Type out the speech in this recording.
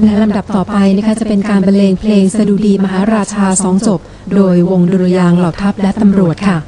และลำดับต่อไปนะคะจะเป็นการบรรเลงเพลงสดุดีมหาราชาสองจบ โดยวงดุรยางเหล่าทัพและตำรวจค่ะ